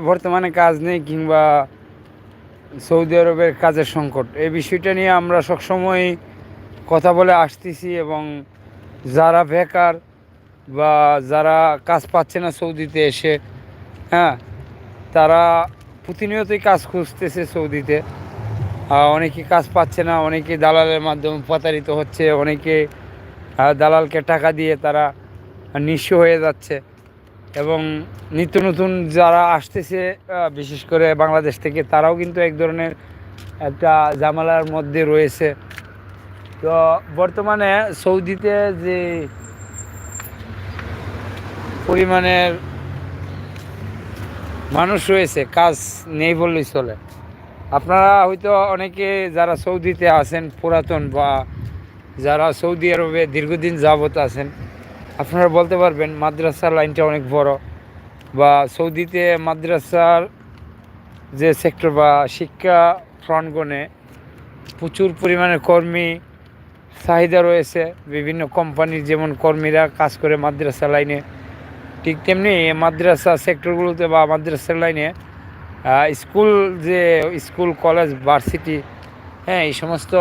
বর্তমানে কাজ নেই কিংবা সৌদি আরবের কাজের সংকট। এই বিষয়টা নিয়ে আমরা সবসময় কথা বলে আসতেছি এবং যারা বেকার বা যারা কাজ পাচ্ছে না সৌদিতে এসে হ্যাঁ তারা প্রতিনিয়তই কাজ খুঁজতেছে সৌদিতে। অনেকে কাজ পাচ্ছে না, অনেকে দালালের মাধ্যমে প্রতারিত হচ্ছে, অনেকে দালালকে টাকা দিয়ে তারা নিঃস্ব হয়ে যাচ্ছে। এবং নিত্য নতুন যারা আসতেছে বিশেষ করে বাংলাদেশ থেকে, তারাও কিন্তু এক ধরনের একটা জামালার মধ্যে রয়েছে। তো বর্তমানে সৌদিতে যে পরিমাণের মানুষ রয়েছে, কাজ নেই বললেই চলে। আপনারা হয়তো অনেকে যারা সৌদিতে আছেন, পুরাতন বা যারা সৌদি আরবে দীর্ঘদিন যাবত আছেন আপনারা বলতে পারবেন মাদ্রাসার লাইনটা অনেক বড় বা সৌদিতে মাদ্রাসার যে সেক্টর বা শিক্ষা প্রাঙ্গণে প্রচুর পরিমাণে কর্মী চাহিদা রয়েছে। বিভিন্ন কোম্পানির যেমন কর্মীরা কাজ করে মাদ্রাসা লাইনে, ঠিক তেমনি মাদ্রাসা সেক্টরগুলোতে বা মাদ্রাসার লাইনে স্কুল যে স্কুল কলেজ ভার্সিটি হ্যাঁ এই সমস্ত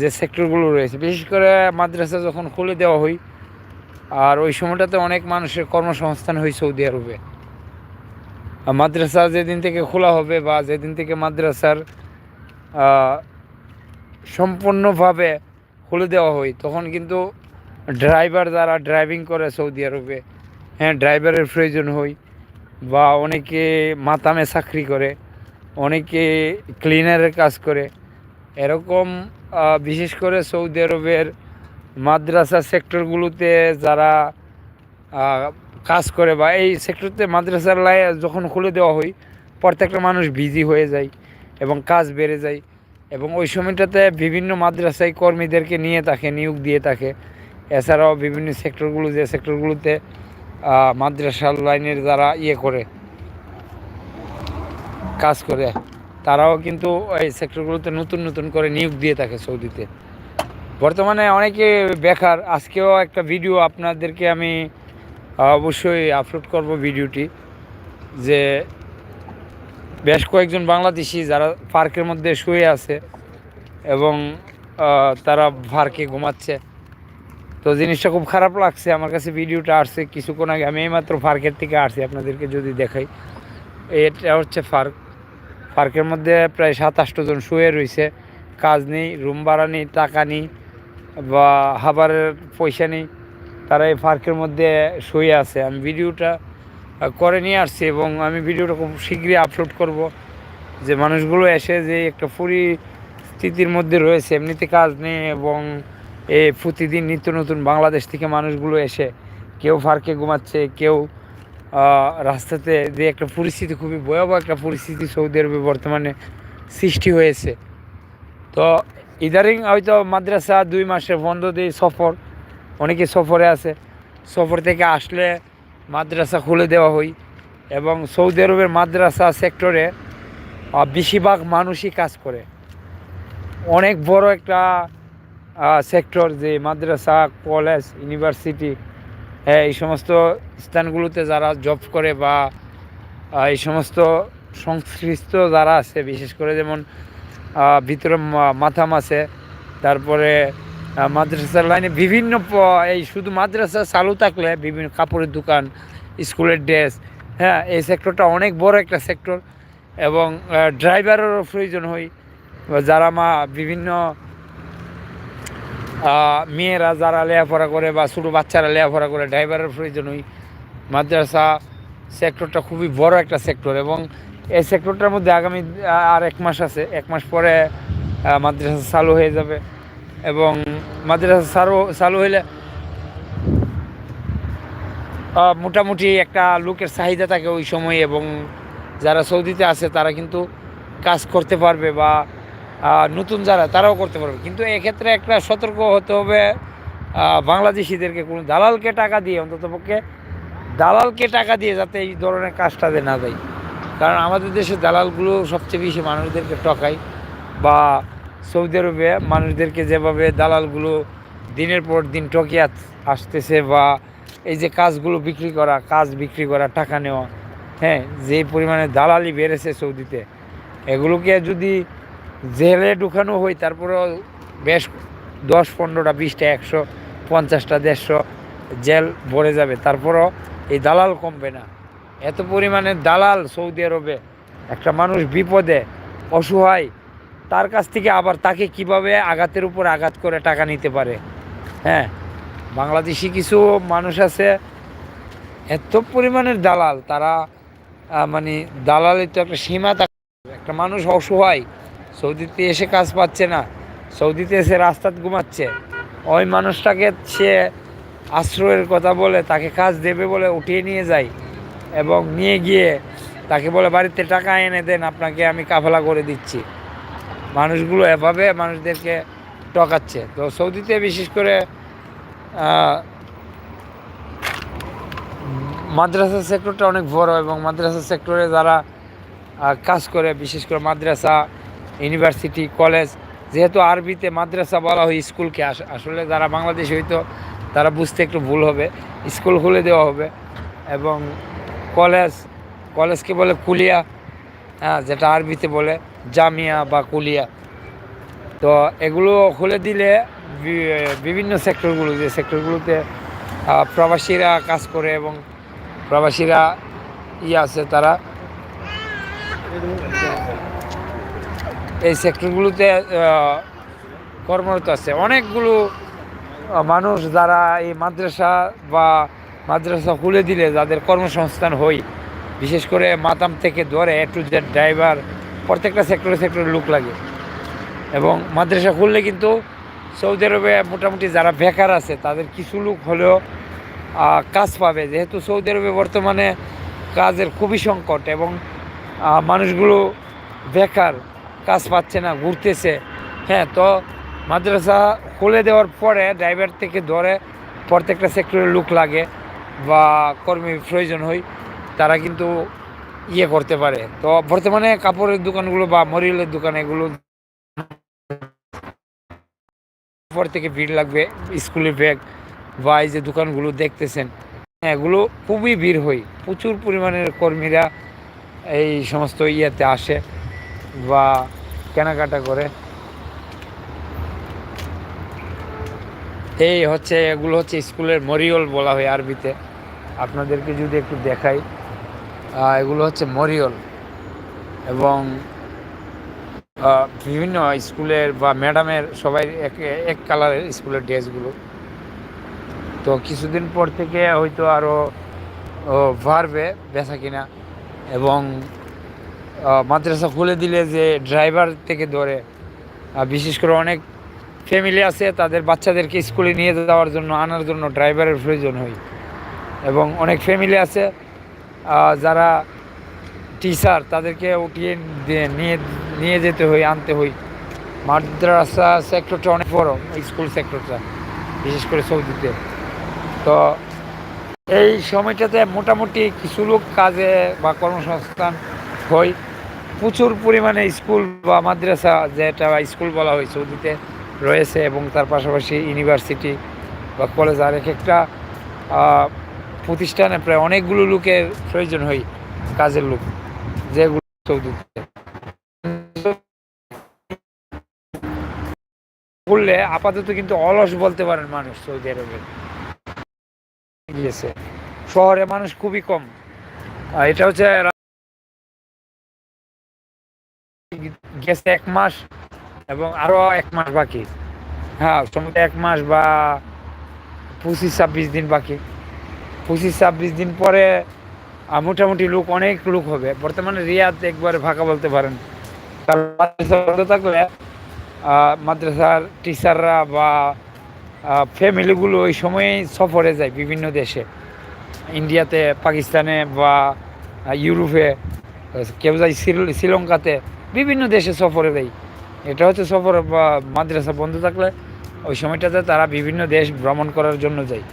যে সেক্টরগুলো রয়েছে। বিশেষ করে মাদ্রাসা যখন খুলে দেওয়া হয় আর ওই সময়টাতে অনেক মানুষের কর্মসংস্থান হয় সৌদি আরবে। মাদ্রাসা যেদিন থেকে খোলা হবে বা যেদিন থেকে মাদ্রাসার সম্পূর্ণভাবে খুলে দেওয়া হয়, তখন কিন্তু ড্রাইভার যারা ড্রাইভিং করে সৌদি আরবে হ্যাঁ ড্রাইভারের প্রয়োজন হয় বা অনেকে মাতামে চাকরি করে, অনেকে ক্লিনারের কাজ করে, এরকম বিশেষ করে সৌদি আরবের মাদ্রাসা সেক্টরগুলোতে যারা কাজ করে বা এই সেক্টরতে মাদ্রাসার লাই, যখন খুলে দেওয়া হয়, প্রত্যেকটা মানুষ বিজি হয়ে যায় এবং কাজ বেড়ে যায় এবং ওই সময়টাতে বিভিন্ন মাদ্রাসায় কর্মীদেরকে নিয়ে থাকে, নিয়োগ দিয়ে থাকে। এছাড়াও বিভিন্ন সেক্টরগুলো, যে সেক্টরগুলোতে মাদ্রাসার লাইনের যারা ইয়ে করে, কাজ করে, তারাও কিন্তু এই সেক্টরগুলোতে নতুন নতুন করে নিয়োগ দিয়ে থাকে সৌদিতে। বর্তমানে অনেকে বেকার, আজকেও একটা ভিডিও আপনাদেরকে আমি অবশ্যই আপলোড করব ভিডিওটি যে বেশ কয়েকজন বাংলাদেশি যারা পার্কের মধ্যে শুয়ে আছে এবং তারা পার্কে ঘুমাচ্ছে। তো জিনিসটা খুব খারাপ লাগছে, আমার কাছে ভিডিওটা আসছে, কিছুক্ষণ আগে আমি এইমাত্র পার্কের থেকে আসছি, আপনাদেরকে যদি দেখাই। এটা হচ্ছে পার্ক, পার্কের মধ্যে প্রায় সাত জন শুয়ে রয়েছে, কাজ নেই, রুম ভাড়া নেই, টাকা নেই। বা খাবারের পয়সা নেই, তারা এই পার্কের মধ্যে শুয়ে আছে। আমি ভিডিওটা করে নিয়ে আসছি এবং আমি ভিডিওটা খুব শীঘ্রই আপলোড করব, যে মানুষগুলো এসে যে একটা পরিস্থিতির মধ্যে রয়েছে, এমনিতে কাজ নেই এবং এ প্রতিদিন নিত্য নতুন বাংলাদেশ থেকে মানুষগুলো এসে কেউ পার্কে ঘুমাচ্ছে, কেউ রাস্তাতে যে একটা পরিস্থিতি, খুবই ভয়াবহ একটা পরিস্থিতি সৌদি আরবে বর্তমানে সৃষ্টি হয়েছে। তো ইদারিং হয়তো মাদ্রাসা দুই মাসে বন্ধ দিয়ে সফর। অনেকে সফরে আছে। সফর থেকে আসলে মাদ্রাসা খুলে দেওয়া হয় এবং সৌদি আরবের মাদ্রাসা সেক্টরে বেশিরভাগ মানুষই কাজ করে। অনেক বড় একটা সেক্টর যে মাদ্রাসা, কলেজ, ইউনিভার্সিটি হ্যাঁ এই সমস্ত স্থানগুলোতে যারা জব করে বা এই সমস্ত সংশ্লিষ্ট যারা আছে, বিশেষ করে যেমন ভিতরে মাথাম আছে। তারপরে মাদ্রাসার লাইনে বিভিন্ন এই শুধু মাদ্রাসা চালু থাকলে বিভিন্ন কাপড়ের দোকান, স্কুলের ড্রেস হ্যাঁ এই সেক্টরটা অনেক বড় একটা সেক্টর। এবং ড্রাইভারেরও প্রয়োজন হয়। যারা মা, বিভিন্ন মেয়েরা যারা লেখাপড়া করে বা ছোটো বাচ্চারা লেখাপড়া করে, ড্রাইভারের প্রয়োজন হয়। মাদ্রাসা সেক্টরটা খুবই বড় একটা সেক্টর এবং এই সেক্টরটার মধ্যে আগামী আর এক মাস আছে। এক মাস পরে মাদ্রাসা চালু হয়ে যাবে। এবং মাদ্রাসা চালু চালু হইলে মোটামুটি একটা লোকের চাহিদা থাকে ওই সময় এবং যারা সৌদিতে আছে, তারা কিন্তু কাজ করতে পারবে বা নতুন যারা, তারাও করতে পারবে। কিন্তু এক্ষেত্রে একটা সতর্ক হতে হবে বাংলাদেশিদেরকে কোনো দালালকে টাকা দিয়ে, অন্ততপক্ষে দালালকে টাকা দিয়ে যাতে এই ধরনের কাজটা যে না দেয়। কারণ আমাদের দেশে দালালগুলো সবচেয়ে বেশি মানুষদেরকে ঠকায় বা সৌদি আরবে মানুষদেরকে যেভাবে দালালগুলো দিনের পর দিন আস- আসতেছে বা এই যে কাজগুলো বিক্রি করা, কাজ বিক্রি করা, টাকা নেওয়া হ্যাঁ যে পরিমাণে দালালি বেড়েছে সৌদিতে, এগুলোকে যদি জেলে ঢুকানো হয়, তারপরেও বেশ দশ পনেরোটা, বিশটা, একশো, পঞ্চাশটা, দেড়শো জেল ভরে যাবে, তারপরও এই দালাল কমবে না। এত পরিমাণে দালাল সৌদি আরবে। একটা মানুষ বিপদে, অসহায়, তার কাছ থেকে আবার তাকে কীভাবে আঘাতের উপর আঘাত করে টাকা নিতে পারে? হ্যাঁ বাংলাদেশি কিছু মানুষ আছে, এত পরিমাণের দালাল, তারা মানে দালালের তো একটা সীমা থাকে একটা মানুষ অসহায়, সৌদিতে এসে কাজ পাচ্ছে না, সৌদিতে এসে রাস্তাত ঘুমাচ্ছে। ওই মানুষটাকে সে আশ্রয়ের কথা বলে, তাকে কাজ দেবে বলে উঠিয়ে নিয়ে যায়। এবং নিয়ে গিয়ে তাকে বলে, বাড়িতে টাকা এনে দেন, আপনাকে আমি কাফেলা করে দিচ্ছি। মানুষগুলো এভাবে মানুষদেরকে টকাচ্ছে। তো সৌদিতে বিশেষ করে মাদ্রাসা সেক্টরটা অনেক বড় এবং মাদ্রাসা সেক্টরে যারা কাজ করে, বিশেষ করে মাদ্রাসা, ইউনিভার্সিটি, কলেজ, যেহেতু আরবিতে মাদ্রাসা বলা হয় স্কুলকে, আস- আসলে যারা বাংলাদেশি হয়তো তারা বুঝতে একটু ভুল হবে। স্কুল খুলে দেওয়া হবে এবং কলেজ কলেজকে বলে কুলিয়া? হ্যাঁ যেটা আরবিতে বলে জামিয়া বা কুলিয়া। তো এগুলো খুলে দিলে বিভিন্ন সেক্টরগুলো যে সেক্টরগুলোতে প্রবাসীরা কাজ করে এবং প্রবাসীরা ই আছে তারা। এই সেক্টরগুলোতে কর্মরত আছে। অনেকগুলো মানুষ যারা এই মাদ্রাসা বা মাদ্রাসা খুলে দিলে যাদের কর্মসংস্থান হয়, বিশেষ করে মাতাম থেকে ধরে টু জেড ড্রাইভার প্রত্যেকটা সেক্টরে সেক্টরে লোক লাগে। এবং মাদ্রাসা খুললে কিন্তু সৌদি আরবে মোটামুটি যারা বেকার আছে, তাদের কিছু লোক হলেও কাজ পাবে। যেহেতু সৌদি আরবে বর্তমানে কাজের খুবই সংকট এবং মানুষগুলো বেকার, কাজ পাচ্ছে না, ঘুরতেছে। হ্যাঁ তো মাদ্রাসা খুলে দেওয়ার পরে ড্রাইভার থেকে ধরে প্রত্যেকটা সেক্টরে লোক লাগে। বা কর্মী প্রয়োজন হয় তারা কিন্তু ইয়ে করতে পারে। তো বর্তমানে কাপড়ের দোকানগুলো বা মরিয়লের দোকান এগুলো পর থেকে ভিড় লাগবে স্কুলের ব্যাগ বা এই যে দোকানগুলো দেখতেছেন হ্যাঁ, এগুলো খুবই ভিড় হয়। প্রচুর পরিমাণের কর্মীরা এই সমস্ত ইয়েতে আসে বা কেনাকাটা করে। এই হচ্ছে এগুলো হচ্ছে স্কুলের মরিয়ল বলা হয় আরবিতে। আপনাদেরকে যদি একটু দেখাই এগুলো হচ্ছে মরিয়ল এবং বিভিন্ন স্কুলের বা ম্যাডামের সবাই এক এক কালারের স্কুলের ড্রেসগুলো। তো কিছুদিন পর থেকে হয়তো আরও বাড়বে বেচা কিনা এবং মাদ্রাসা খুলে দিলে যে ড্রাইভার থেকে ধরে বিশেষ করে অনেক ফ্যামিলি আছে, তাদের বাচ্চাদেরকে স্কুলে নিয়ে যাওয়ার জন্য, আনার জন্য ড্রাইভারের প্রয়োজন হয়। এবং অনেক ফ্যামিলি আছে যারা টিচার তাদেরকে উঠিয়ে নিয়ে নিয়ে যেতে হয়, আনতে হয়। মাদ্রাসা সেক্টরটা অনেক বড় স্কুল সেক্টরটা বিশেষ করে সৌদিতে। তো এই সময়টাতে মোটামুটি কিছু লোক কাজে বা কর্মসংস্থান হয়। প্রচুর পরিমাণে স্কুল বা মাদ্রাসা যেটা স্কুল বলা হয় সৌদিতে রয়েছে এবং তার পাশাপাশি ইউনিভার্সিটি বা কলেজ আর এক একটা প্রতিষ্ঠানে প্রায় অনেকগুলো লোকের প্রয়োজন হয় কাজের লোক, যেগুলো বললে আপাতত কিন্তু অলস বলতে পারেন মানুষ সৌদি আরবে। গিয়েছে। শহরে মানুষ খুবই কম। এটা হচ্ছে গেছে এক মাস এবং আরও এক মাস বাকি। হ্যাঁ এক মাস বা পঁচিশ ছাব্বিশ দিন বাকি। পঁচিশ, ছাব্বিশ দিন পরে মোটামুটি লোক, অনেক লোক হবে। বর্তমানে রিয়াদ একবারে ফাঁকা বলতে পারেন। মাদ্রাসা থাকলে মাদ্রাসার টিচাররা বা ফ্যামিলিগুলো ওই সময়ে সফরে যায় বিভিন্ন দেশে। ইন্ডিয়াতে, পাকিস্তানে বা ইউরোপে, কেউ যায় শ্রীলঙ্কাতে, বিভিন্ন দেশে সফরে দেয়। এটা হচ্ছে সফর বা মাদ্রাসা বন্ধ থাকলে, ওই সময়টাতে তারা বিভিন্ন দেশ ভ্রমণ করার জন্য যায়।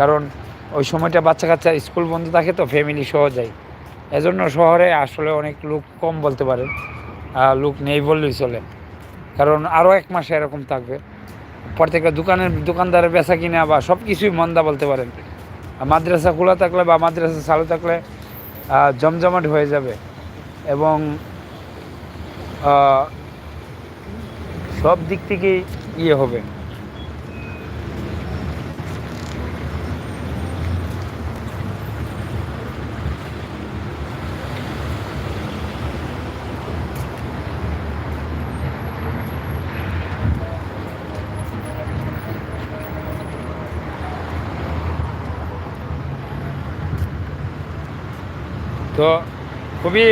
কারণ ওই সময়টা বাচ্চা কাচ্চা স্কুল বন্ধ থাকে তো ফ্যামিলি সহ যায়। এজন্য শহরে আসলে অনেক লোক কম বলতে পারেন লোক নেই বললেই চলে। কারণ আরও এক মাসে এরকম থাকবে। প্রত্যেকটা দোকানের দোকানদারের বেচা কিনা বা সব কিছুই মন্দা বলতে পারেন। মাদ্রাসা খোলা থাকলে বা মাদ্রাসা চালু থাকলে জমজমাট হয়ে যাবে। এবং সব দিক থেকেই ইয়ে হবে। তো খুবই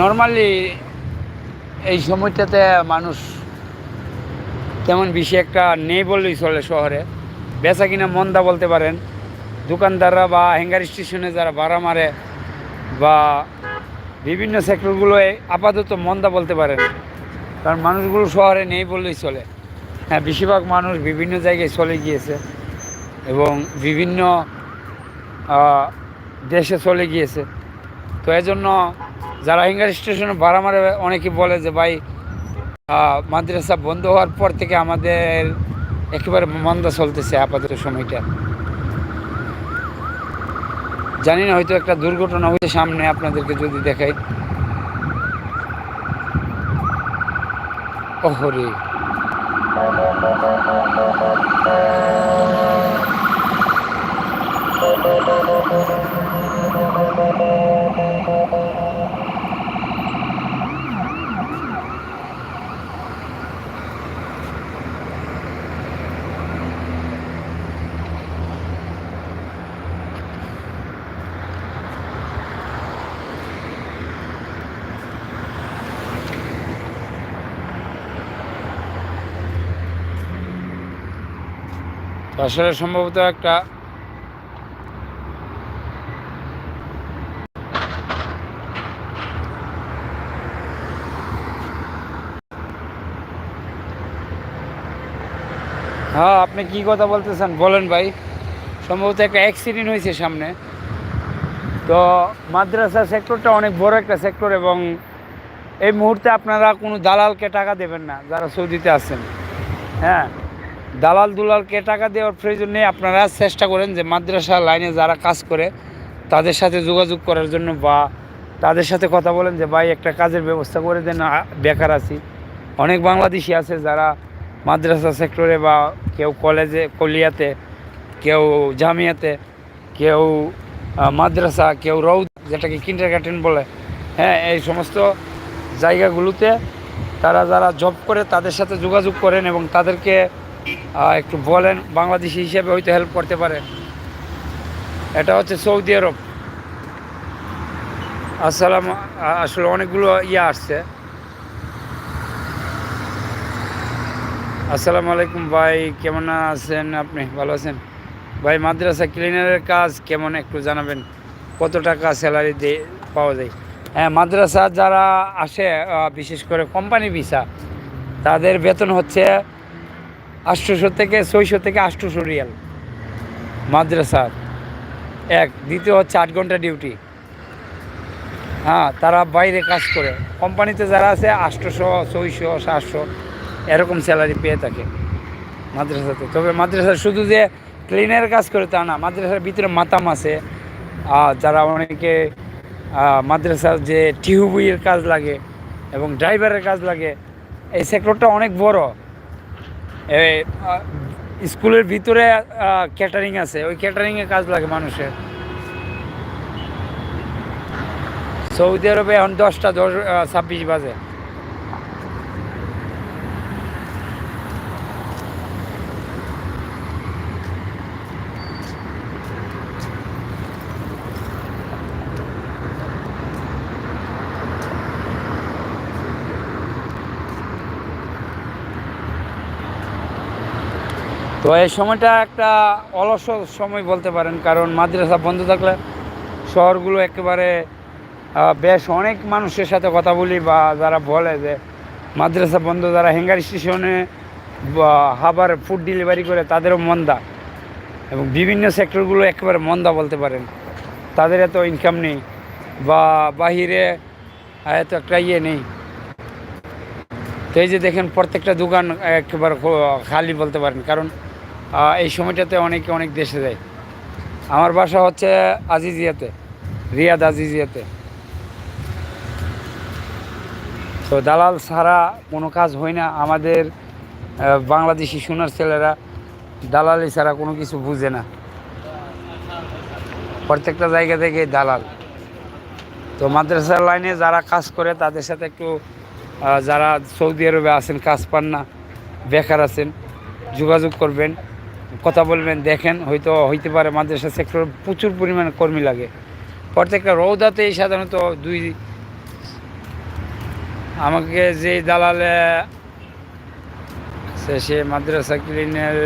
নর্মালি এই সময়টাতে মানুষ তেমন বেশি একটা নেই বললেই চলে শহরে। বেচা কিনা মন্দা বলতে পারেন। দোকানদাররা বা হ্যাঙ্গার স্টেশনে যারা ভাড়া মারে বা বিভিন্ন সেক্টরগুলোয় আপাতত মন্দা বলতে পারেন। কারণ মানুষগুলো শহরে নেই বললেই চলে। হ্যাঁ বেশিরভাগ মানুষ বিভিন্ন জায়গায় চলে গিয়েছে এবং বিভিন্ন দেশে চলে গিয়েছে। তো এই জন্য যারা হিঙ্গার স্টেশনে ভাড়া মারে, অনেকে বলে যে, ভাই মাদ্রাসা বন্ধ হওয়ার পর থেকে আমাদের একেবারে মন্দা চলতেছে আপাতত সময়টা। জানি না, হয়তো একটা দুর্ঘটনা হয়েছে সামনে আপনাদেরকে যদি দেখাই। ওহরে। তো আসলে সম্ভবত একটা হ্যাঁ আপনি কি কথা বলতেছেন? বলেন ভাই। সম্ভবত একটা অ্যাক্সিডেন্ট হয়েছে সামনে। তো মাদ্রাসা সেক্টরটা অনেক বড় একটা সেক্টর এবং এই মুহূর্তে আপনারা কোনো দালালকে টাকা দেবেন না, যারা সৌদিতে আছেন। হ্যাঁ দালাল দুলালকে টাকা দেওয়ার প্রয়োজন নেই আপনারা চেষ্টা করেন যে মাদ্রাসা লাইনে যারা কাজ করে, তাদের সাথে যোগাযোগ করার জন্য বা তাদের সাথে কথা বলেন যে, ভাই, একটা কাজের ব্যবস্থা করে দেন বেকার আছি। অনেক বাংলাদেশি আছে যারা মাদ্রাসা সেক্টরে বা কেউ কলেজে, কলিয়াতে, কেউ জামিয়াতে, কেউ মাদ্রাসা, কেউ রৌদ, যেটাকে কিন্টার গার্টেন বলে। হ্যাঁ এই সমস্ত জায়গাগুলোতে তারা যারা জব করে, তাদের সাথে যোগাযোগ করেন এবং তাদেরকে একটু বলেন বাংলাদেশি হিসেবে হয়তো হেল্প করতে পারে। এটা হচ্ছে সৌদি আরব। আসসালাম আসলে অনেকগুলো ইয়ে আসছে। আসসালামু আলাইকুম ভাই, কেমন আছেন আপনি? ভালো আছেন? ভাই, মাদ্রাসা ক্লিনারের কাজ কেমন একটু জানাবেন? কত টাকা স্যালারি দিয়ে পাওয়া যায়? হ্যাঁ মাদ্রাসা যারা আসে বিশেষ করে কোম্পানি ভিসা তাদের বেতন হচ্ছে আটশোশো থেকে ছয়শো থেকে আটশোশো রিয়াল। মাদ্রাসার এক। দ্বিতীয় হচ্ছে আট ঘণ্টা ডিউটি। হ্যাঁ তারা বাইরে কাজ করে। কোম্পানিতে যারা আছে, আটশোশো, ছয়শো, সাতশো এরকম স্যালারি পেয়ে থাকে মাদ্রাসাতে। তবে মাদ্রাসা শুধু যে ক্লিনের কাজ করে তা না, মাদ্রাসার ভিতরে মাতাম আছে। যারা অনেকে মাদ্রাসার যে টিউবুইয়ের কাজ লাগে এবং ড্রাইভারের কাজ লাগে, এই সেক্টরটা অনেক বড়। স্কুলের ভিতরে ক্যাটারিং আছে। ওই ক্যাটারিং ক্যাটারিংয়ে কাজ লাগে মানুষের। সৌদি আরবে এখন দশটা দশ ছাব্বিশ বাজে। তো এই সময়টা একটা অলস সময় বলতে পারেন, কারণ মাদ্রাসা বন্ধ থাকলে শহরগুলো একেবারে বেশ অনেক মানুষের সাথে কথা বলি বা যারা বলে যে মাদ্রাসা বন্ধ, যারা হ্যাঙ্গার স্টেশনে হাবার ফুড ডেলিভারি করে, তাদেরও মন্দা। এবং বিভিন্ন সেক্টরগুলো একেবারে মন্দা বলতে পারেন। তাদের এত ইনকাম নেই বা বাহিরে এত একটা ইয়ে নেই। তো এই যে দেখেন, প্রত্যেকটা দোকান একেবারে খালি বলতে পারেন, কারণ এই সময়টাতে অনেকে অনেক দেশে যায়। আমার বাসা হচ্ছে আজিজিয়াতে, রিয়াদ আজিজিয়াতে। তো দালাল ছাড়া কোনো কাজ হয় না। আমাদের বাংলাদেশি সোনার ছেলেরা দালালি ছাড়া কোনো কিছু বুঝে না। প্রত্যেকটা জায়গা থেকে দালাল। তো মাদ্রাসার লাইনে যারা কাজ করে, তাদের সাথে একটু যারা সৌদি আরবে আছেন, কাজ পান না, বেকার আছেন, যোগাযোগ করবেন। কথা বলবেন, দেখেন, হয়তো হইতে পারে মাদ্রাসা সেক্টর প্রচুর পরিমাণে কর্মী লাগে। প্রত্যেকটা রৌদাতেই সাধারণত দুই আমাকে যে দালালে সে মাদ্রাসা ক্লিনের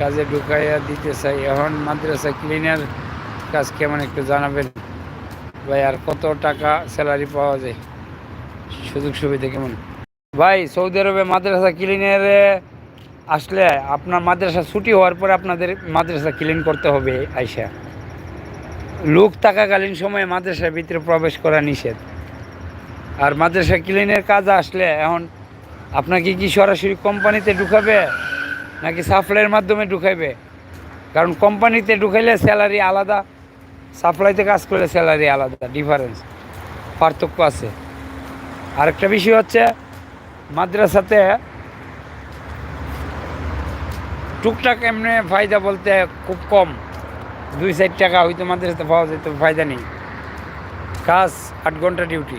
কাজে ঢুকাইয়া দিতে চাই। এখন মাদ্রাসা ক্লিনের কাজ কেমন একটু জানাবেন? ভাই, আর কত টাকা স্যালারি পাওয়া যায়? সুযোগ সুবিধা কেমন? ভাই, সৌদি আরবে মাদ্রাসা ক্লিনের আসলে আপনার মাদ্রাসা ছুটি হওয়ার পরে আপনাদের মাদ্রাসা ক্লিন করতে হবে আইসা লোক থাকাকালীন সময়ে মাদ্রাসার ভিতরে প্রবেশ করা নিষেধ। আর মাদ্রাসা ক্লিনের কাজ আসলে এখন আপনাকে কি সরাসরি কোম্পানিতে ঢুকাবে, নাকি সাপ্লাইয়ের মাধ্যমে ঢুকাইবে? কারণ কোম্পানিতে ঢুকাইলে স্যালারি আলাদা সাপ্লাইতে কাজ করলে স্যালারি আলাদা ডিফারেন্স পার্থক্য আছে। আরেকটা বিষয় হচ্ছে, মাদ্রাসাতে টুকটাক এমনি ফায়দা বলতে খুব কম। দুই চার টাকা হয়তো মাদ্রাসাতে পাওয়া যেত, ফায়দা নেই। কাজ আট ঘণ্টা ডিউটি।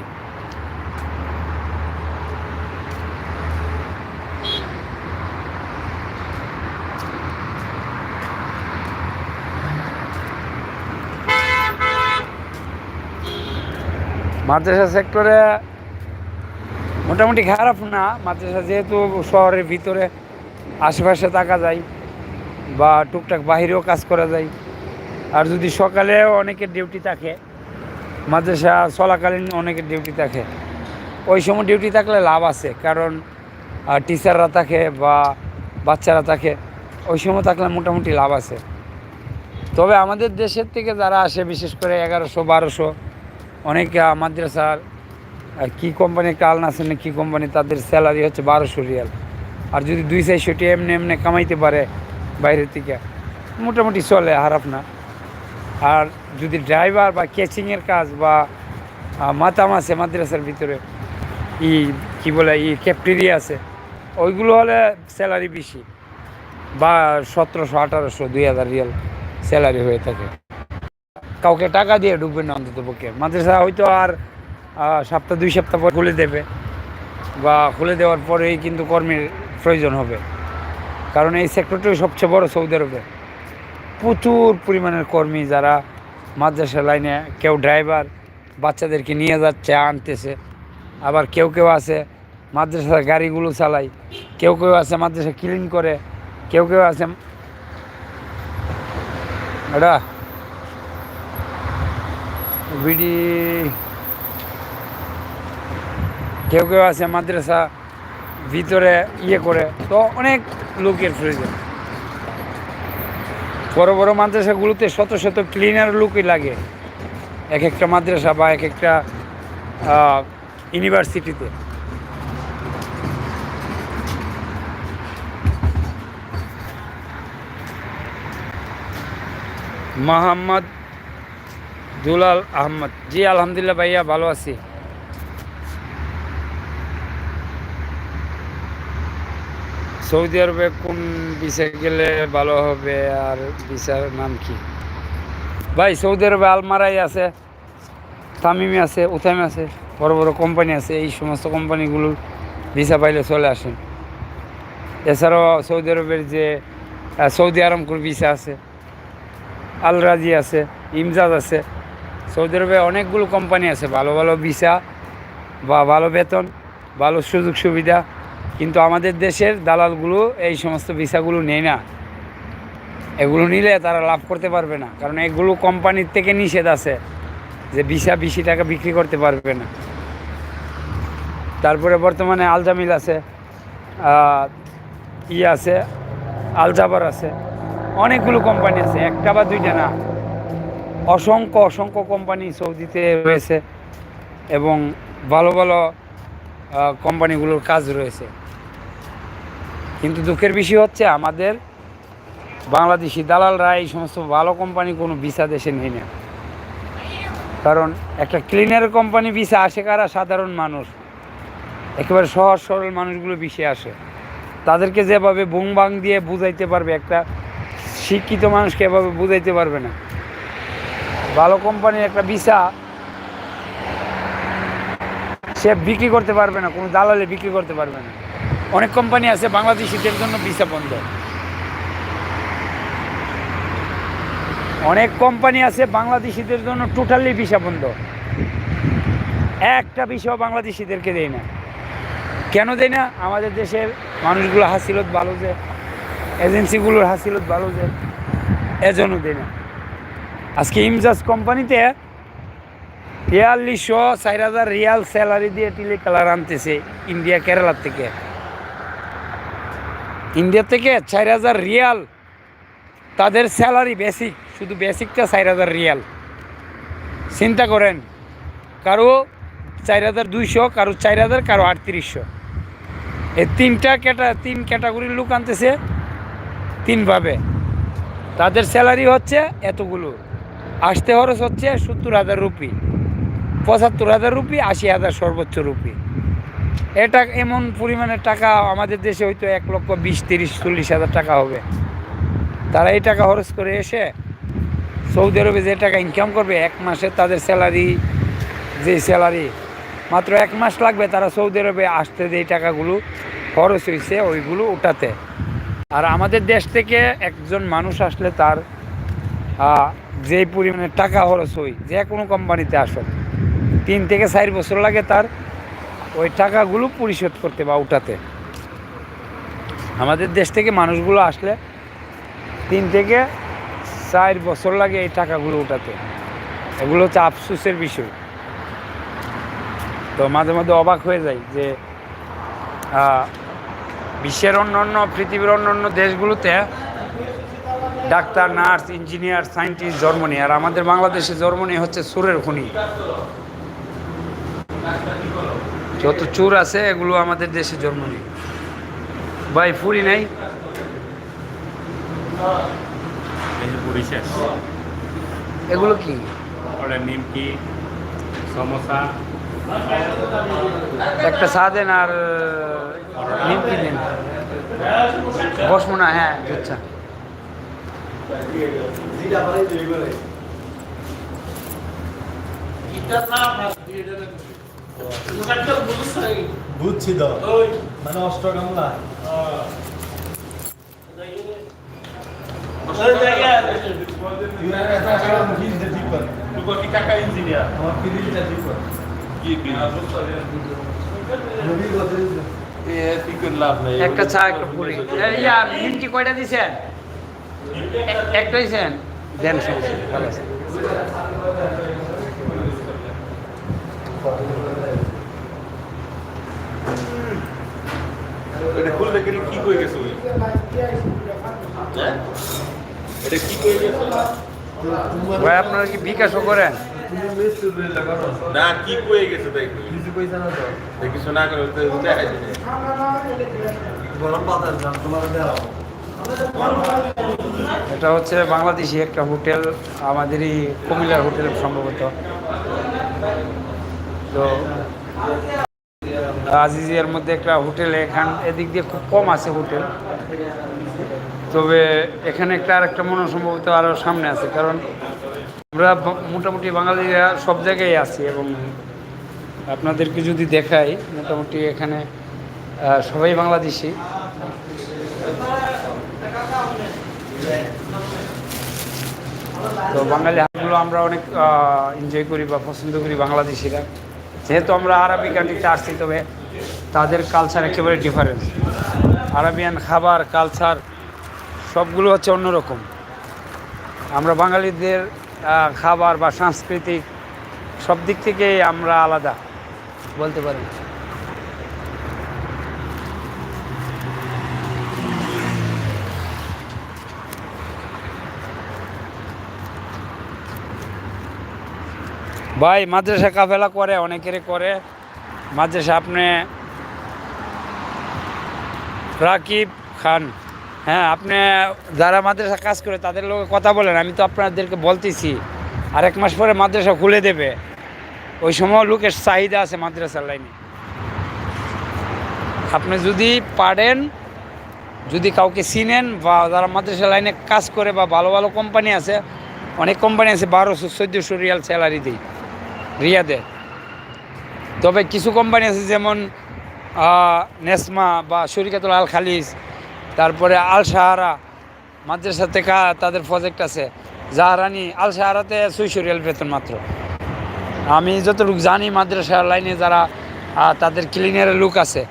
মাদ্রাসা সেক্টরে মোটামুটি খারাপ না, মাদ্রাসা যেহেতু শহরের ভিতরে আশেপাশে থাকা যায় বা টুকটাক বাহিরেও কাজ করা যায়। আর যদি সকালেও অনেকের ডিউটি থাকে, মাদ্রাসা চলাকালীন অনেকের ডিউটি থাকে, ওই সময় ডিউটি থাকলে লাভ আছে। কারণ টিচাররা থাকে বা বাচ্চারা থাকে, ওই সময় থাকলে মোটামুটি লাভ আছে। তবে আমাদের দেশের থেকে যারা আসে, বিশেষ করে এগারোশো, বারোশো, অনেকে মাদ্রাসার কি কোম্পানি কাল না কি কোম্পানি তাদের স্যালারি হচ্ছে বারোশো রিয়াল। আর যদি দুই চারশোটি এমনি এমনি কামাইতে পারে বাইরের থেকে, মোটামুটি চলে খারাপ না আর যদি ড্রাইভার বা ক্যাচিংয়ের কাজ বা মাতাম আছে মাদ্রাসার ভিতরে, ই, কি বলে, ই ক্যাপ্টেরিয়া আছে, ওইগুলো হলে স্যালারি বেশি। বা সতেরোশো, আঠারোশো, দুই হাজার রিয়াল স্যালারি হয়ে থাকে। কাউকে টাকা দিয়ে ঢুকবে না অন্তত পক্ষে। মাদ্রাসা হয়তো আর সপ্তাহ, দুই সপ্তাহ পর খুলে দেবে। বা খুলে দেওয়ার পরেই কিন্তু কর্মীর প্রয়োজন হবে। কারণ এই সেক্টরটাই সবচেয়ে বড় সৌদি আরবে। প্রচুর পরিমাণের কর্মী যারা মাদ্রাসা লাইনে কেউ ড্রাইভার বাচ্চাদেরকে নিয়ে যাচ্ছে, আনতেছে। আবার কেউ কেউ আছে মাদ্রাসার গাড়িগুলো চালায়, কেউ কেউ আছে মাদ্রাসা ক্লিন করে, কেউ কেউ আছে এটা বিডি, কেউ কেউ আছে মাদ্রাসা ভিতরে ইয়ে করে, তো অনেক লোকের প্রয়োজন। বড় বড় মাদ্রাসাগুলোতে শত শত ক্লিনার লোকই লাগে। এক একটা মাদ্রাসা বা এক একটা ইউনিভার্সিটিতে মোহাম্মদ দুলাল আহমদ। জি, আলহামদুলিল্লাহ ভাইয়া, ভালো আছি। সৌদি আরবে কোন বিষয়ে গেলে ভালো হবে আর ভিসার নাম কি? ভাই, সৌদি আরবে আলমারাই আছে, তামিমি আছে উথামি আছে, বড় বড় কোম্পানি আছে, এই সমস্ত কোম্পানিগুলোর ভিসা পাইলে চলে আসেন। এছাড়াও সৌদি আরবের যে সৌদি আরামকুর ভিসা আছে, আল রাজি আছে, ইমজাজ আছে। সৌদি আরবে অনেকগুলো কোম্পানি আছে, ভালো ভালো ভিসা বা ভালো বেতন, ভালো সুযোগ সুবিধা। কিন্তু আমাদের দেশের দালালগুলো এই সমস্ত ভিসাগুলো নেয় না। এগুলো নিলে তারা লাভ করতে পারবে না। কারণ এগুলো কোম্পানির থেকে নিষেধ আছে যে ভিসা বেশি টাকা বিক্রি করতে পারবে না। তারপরে বর্তমানে আলজামিল আছে ই আছে, আলজাবার আছে, অনেকগুলো কোম্পানি আছে, একটা বা দুইটা না। অসংখ্য অসংখ্য কোম্পানি সৌদিতে রয়েছে এবং ভালো ভালো কোম্পানিগুলোর কাজ রয়েছে। কিন্তু দুঃখের বিষয় হচ্ছে আমাদের বাংলাদেশি দালালরা এই সমস্ত ভালো কোম্পানি কোনো ভিসা দেশে নেই না। কারণ একটা ক্লিনার কোম্পানি বিষে আসে কারা? সাধারণ মানুষ। একেবারে সহজ সরল মানুষগুলো বিষে আসে। তাদেরকে যেভাবে বুং বাং দিয়ে বুঝাইতে পারবে, একটা শিক্ষিত মানুষকে এভাবে বুঝাইতে পারবে না। ভালো কোম্পানির একটা ভিসা সে বিক্রি করতে পারবে না, কোনো দালালে বিক্রি করতে পারবে না। অনেক কোম্পানি আছে বাংলাদেশিদের জন্য ভিসা বন্ধ। অনেক কোম্পানি আছে বাংলাদেশিদের জন্য টোটালি ভিসা বন্ধ। একটা বিষয় বাংলাদেশিদেরকে দেয় না। কেন দেয় না? আমাদের দেশের মানুষগুলো হাসিলত ভালো যে, এজেন্সিগুলোর হাসিলত ভালো যে এজন্য দেয় না। আজকে ইমজাজ কোম্পানিতে বিয়াল্লিশশো, চার হাজার রিয়াল স্যালারি দিয়ে টিলি কালার আনতেছে ইন্ডিয়া কেরালার থেকে। ইন্ডিয়া থেকে চার হাজার রিয়াল তাদের স্যালারি বেসিক, শুধু বেসিকটা চার হাজার রিয়াল। চিন্তা করেন, কারও চার হাজার দুইশো, কারও চার হাজার, কারও আটত্রিশশো। এই তিনটা ক্যাটা, তিন ক্যাটাগরির লোক আনতেছে তিনভাবে। তাদের স্যালারি হচ্ছে এতগুলো। আসতে খরচ হচ্ছে সত্তর হাজার রুপি, পঁচাত্তর হাজার রুপি, আশি হাজার সর্বোচ্চ রুপি। এটা এমন পরিমাণের টাকা আমাদের দেশে হয়তো এক লক্ষ বিশ, তিরিশ, চল্লিশ হাজার টাকা হবে। তারা এই টাকা খরচ করে এসে সৌদি আরবে যে টাকা ইনকাম করবে, এক মাসে তাদের স্যালারি যে স্যালারি মাত্র এক মাস লাগবে তারা সৌদি আরবে আসতে যে টাকাগুলো খরচ হয়েছে, ওইগুলো উঠাতে। আর আমাদের দেশ থেকে একজন মানুষ আসলে তার যে পরিমাণে টাকা খরচ হয়, যে কোনো কোম্পানিতে আসুক, তিন থেকে চার বছর লাগে তার ওই টাকাগুলো পরিশোধ করতে বা উঠাতে। আমাদের দেশ থেকে মানুষগুলো আসলে তিন থেকে চার বছর লাগে এই টাকাগুলো উঠাতে। এগুলো হচ্ছে আফসোসের বিষয়। তো মাঝে মাঝে অবাক হয়ে যায় যে বিশ্বের অন্য অন্য পৃথিবীর অন্য অন্য দেশগুলোতে ডাক্তার, নার্স, ইঞ্জিনিয়ার, সায়েন্টিস্ট জন্ম আর আমাদের বাংলাদেশে জন্ম হচ্ছে সুরের খনি। যত চোর আছে এগুলো আমাদের দেশে জন্ম নেই। ভাই ফুরি নাই? এই যে পুরি শেষ। এগুলো কি? নিমকি সমোসা। একটা চা দেন আর নিমকি দেন? বসমো না হ্যাঁ আচ্ছা। বুঝছি তো। মানে ফিকুর লাভ একটা চা একটা পুরি। ইয়া কয়টা দিছেন? একটা দিছেন? দেন সমস্যা ভালো আছে। এটা খুললে কি কি কই গেছে ওই। হ্যাঁ? এটা কি কই গেছে? ভাই আপনারা কি বিকাশও করেন? না কি কই গেছে তাই কিছু পয়সা না তো? করে গরম তোমার দেওয়া এটা হচ্ছে বাংলাদেশি একটা হোটেল আমাদেরই কুমিল্লার হোটেল সম্ভবত। তো আজিজিয়ার মধ্যে একটা হোটেল, এখান, এদিক দিয়ে খুব কম আছে হোটেল। তবে এখানে একটা আর একটা মনে সম্ভবত আরও সামনে আছে, কারণ আমরা মোটামুটি বাঙালিরা সব জায়গায় আছি এবং আপনাদেরকে যদি দেখাই, মোটামুটি এখানে সবাই বাংলাদেশি। তো বাঙালি হাটগুলো আমরা অনেক এনজয় করি বা পছন্দ করি বাংলাদেশিরা। যেহেতু আমরা আরবি কান্ট্রিতে আসছি, তবে তাদের কালচার একেবারে ডিফারেন্স আরবিয়ান খাবার কালচার সবগুলো হচ্ছে অন্যরকম। আমরা বাঙালিদের খাবার বা সাংস্কৃতিক সব দিক থেকেই আমরা আলাদা, বলতে পারি ভাই, মাদ্রাসা কাফেলা করে, অনেকেরই করে। মাদ্রাসা আপনি রাকিব খান। হ্যাঁ আপনি যারা মাদ্রাসা কাজ করে, তাদের লোকে কথা বলেন, আমি তো আপনাদেরকে বলতেছি। আর এক মাস পরে মাদ্রাসা খুলে দেবে। ওই সময় লোকের চাহিদা আছে মাদ্রাসার লাইনে। আপনি যদি পারেন, যদি কাউকে চিনেন বা যারা মাদ্রাসা লাইনে কাজ করে বা ভালো ভালো কোম্পানি আছে, অনেক কোম্পানি আছে, বারোশো, চোদ্দোশো রিয়াল স্যালারি দিই রিয়াদে। তবে কিছু কোম্পানি আছে যেমন নেসমা বা শরিকাতুল আল খালিজ তারপরে আল সাহারা মাদ্রাসা থেকে তাদের প্রজেক্ট আছে। জাহারানি আল সাহারাতে ছয়শো রিয়াল বেতন মাত্র। আমি যতটুকু জানি মাদ্রাসা লাইনে যারা তাদের ক্লিনারের লুক আছে।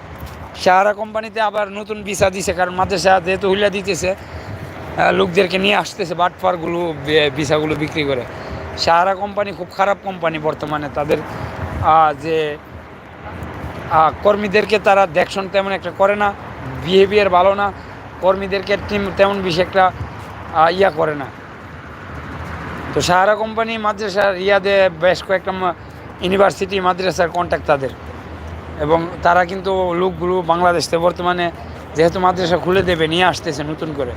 সাহারা কোম্পানিতে আবার নতুন ভিসা দিছে, কারণ মাদ্রাসা যেহেতু হুইলা দিতেছে লোকদেরকে নিয়ে আসতেছে, বাটফারগুলো ভিসাগুলো বিক্রি করে। সাহারা কোম্পানি, খুব খারাপ কোম্পানি বর্তমানে তাদের যে কর্মীদেরকে তারা দেখশন তেমন একটা করে না বিহেভিয়ার ভালো না, কর্মীদেরকে টিম তেমন বেশি একটা ইয়া করে না। তো সাহারা কোম্পানি মাদ্রাসা রিয়াদে বেশ কয়েকটা ইউনিভার্সিটি মাদ্রাসার কন্ট্যাক্ট তাদের। এবং তারা কিন্তু লোকগুলো বাংলাদেশ বর্তমানে যেহেতু মাদ্রাসা খুলে দেবে, নিয়ে আসতেছে নতুন করে।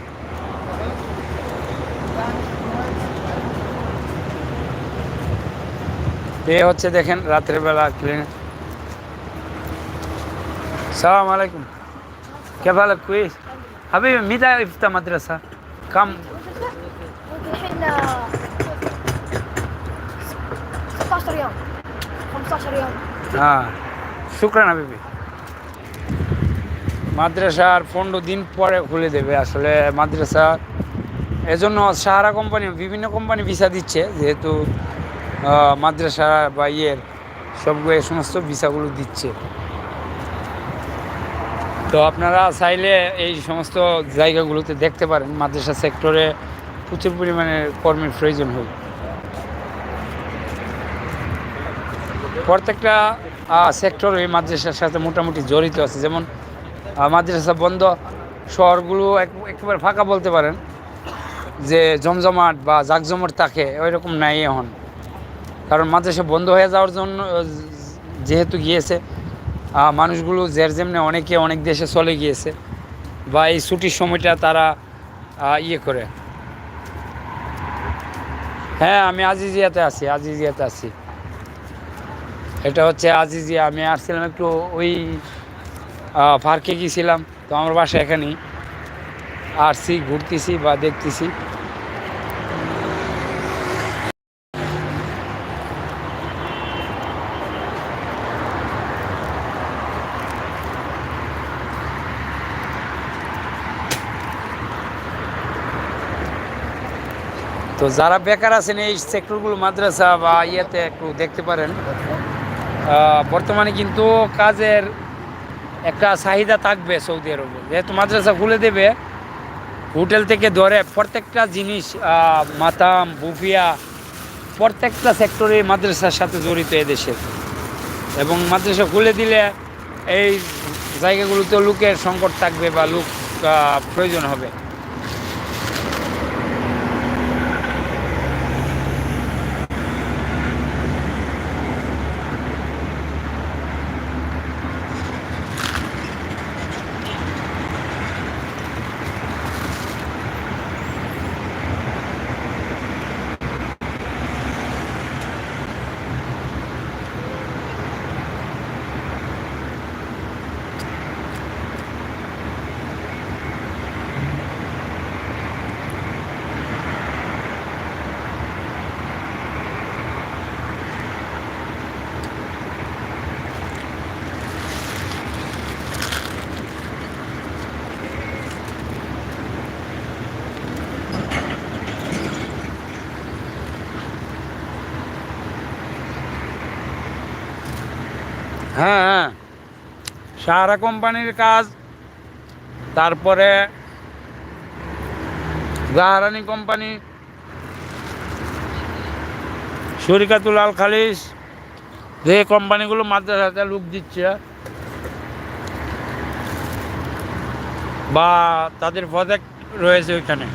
এ হচ্ছে দেখেন রাত্রেবেলা ক্লিন সালাম আলাইকুম। কে ভালো কুইস হাবিব মিদা ইফতা মাদ্রাসা। কাম হ্যাঁ শুক্রান হাবিবি। মাদ্রাসার পনেরো দিন পরে খুলে দেবে আসলে মাদ্রাসা। এজন্য সাহারা কোম্পানি বিভিন্ন কোম্পানি ভিসা দিচ্ছে, যেহেতু মাদ্রাসা বা ইয়ের সবগুলো এই সমস্ত ভিসাগুলো দিচ্ছে। তো আপনারা চাইলে এই সমস্ত জায়গাগুলোতে দেখতে পারেন, মাদ্রাসা সেক্টরে প্রচুর পরিমাণে কর্মীর প্রয়োজন হয়। প্রত্যেকটা সেক্টর এই মাদ্রাসার সাথে মোটামুটি জড়িত আছে। যেমন মাদ্রাসা বন্ধ, শহরগুলো এক- একেবারে ফাঁকা বলতে পারেন, যে জমজমাট বা জাকজমট থাকে ওই রকম নাই এখন। কারণ মাদ্রাসা বন্ধ হয়ে যাওয়ার জন্য যেহেতু গিয়েছে মানুষগুলো যার যেমনি অনেকে অনেক দেশে চলে গিয়েছে, বা এই ছুটির সময়টা তারা ইয়ে করে। হ্যাঁ আমি আজিজিয়াতে আছি আজিজিয়াতে আছি। এটা হচ্ছে আজিজিয়া, আমি আসছিলাম একটু ওই পার্কে গিয়েছিলাম, তো আমার বাসা এখানেই। আসছি, ঘুরতেছি বা দেখতেছি। তো যারা বেকার আছেন এই সেক্টরগুলো মাদ্রাসা বা ইয়েতে একটু দেখতে পারেন বর্তমানে কিন্তু কাজের একটা চাহিদা থাকবে সৌদি আরবে। যেহেতু মাদ্রাসা খুলে দেবে, হোটেল থেকে ধরে প্রত্যেকটা জিনিস মাতাম, বুফিয়া, প্রত্যেকটা সেক্টরে মাদ্রাসার সাথে জড়িত এদেশের এবং মাদ্রাসা খুলে দিলে এই জায়গাগুলোতে লোকের সংকট থাকবে বা লোক প্রয়োজন হবে। হ্যাঁ হ্যাঁ। সাহারা কোম্পানির কাজ, তারপরে জাহারানি কোম্পানি, শরিকাতুল আল খালিস, যে কোম্পানিগুলো মাদ্রাসাতে লুক দিচ্ছে, বা তাদের প্রজেক্ট রয়েছে ওইখানে।